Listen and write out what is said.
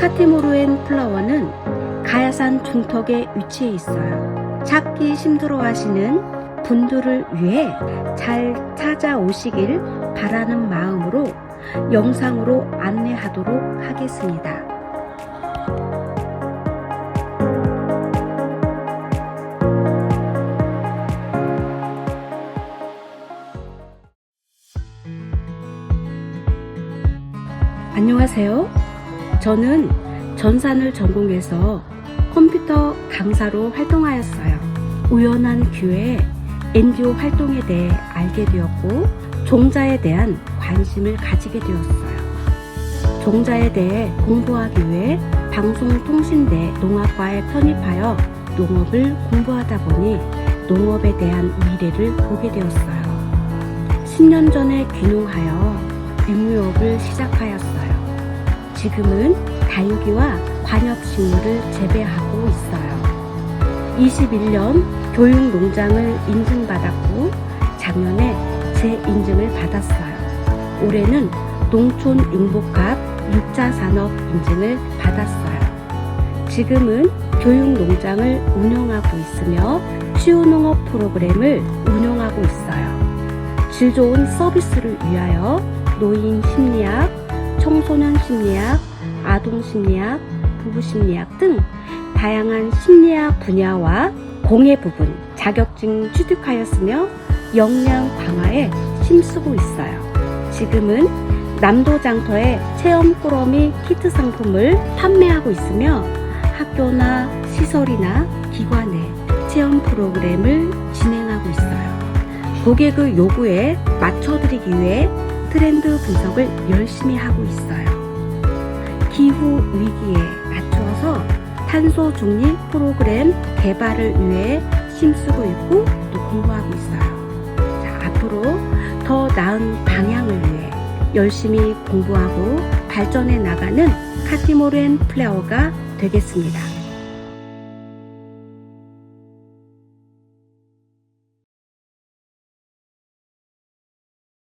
카티모르엔 플라워는 가야산 중턱에 위치해 있어요. 찾기 힘들어 하시는 분들을 위해 잘 찾아오시길 바라는 마음으로 영상으로 안내하도록 하겠습니다. 안녕하세요. 저는 전산을 전공해서 컴퓨터 강사로 활동하였어요. 우연한 기회에 NGO 활동에 대해 알게 되었고, 종자에 대한 관심을 가지게 되었어요. 종자에 대해 공부하기 위해 방송통신대 농학과에 편입하여 농업을 공부하다 보니 농업에 대한 미래를 보게 되었어요. 10년 전에 귀농하여 육류업을 시작하였어요. 지금은 다육이와 관엽식물을 재배하고 있어요. 21년 교육농장을 인증받았고 작년에 재인증을 받았어요. 올해는 농촌 융복합 6자 산업 인증을 받았어요. 지금은 교육농장을 운영하고 있으며 치유농업 프로그램을 운영하고 있어요. 질 좋은 서비스를 위하여 노인 심리학, 청소년 심리학, 아동 심리학, 부부 심리학 등 다양한 심리학 분야와 공예 부분 자격증 취득하였으며 역량 강화에 힘쓰고 있어요. 지금은 남도장터에 체험 꾸러미 키트 상품을 판매하고 있으며 학교나 시설이나 기관에 체험 프로그램을 진행하고 있어요. 고객의 요구에 맞춰드리기 위해 트렌드 분석을 열심히 하고 있어요. 기후 위기에 맞추어서 탄소 중립 프로그램 개발을 위해 힘쓰고 있고 또 공부하고 있어요. 자, 앞으로 더 나은 방향을 위해 열심히 공부하고 발전해 나가는 카티모렌 플레어가 되겠습니다.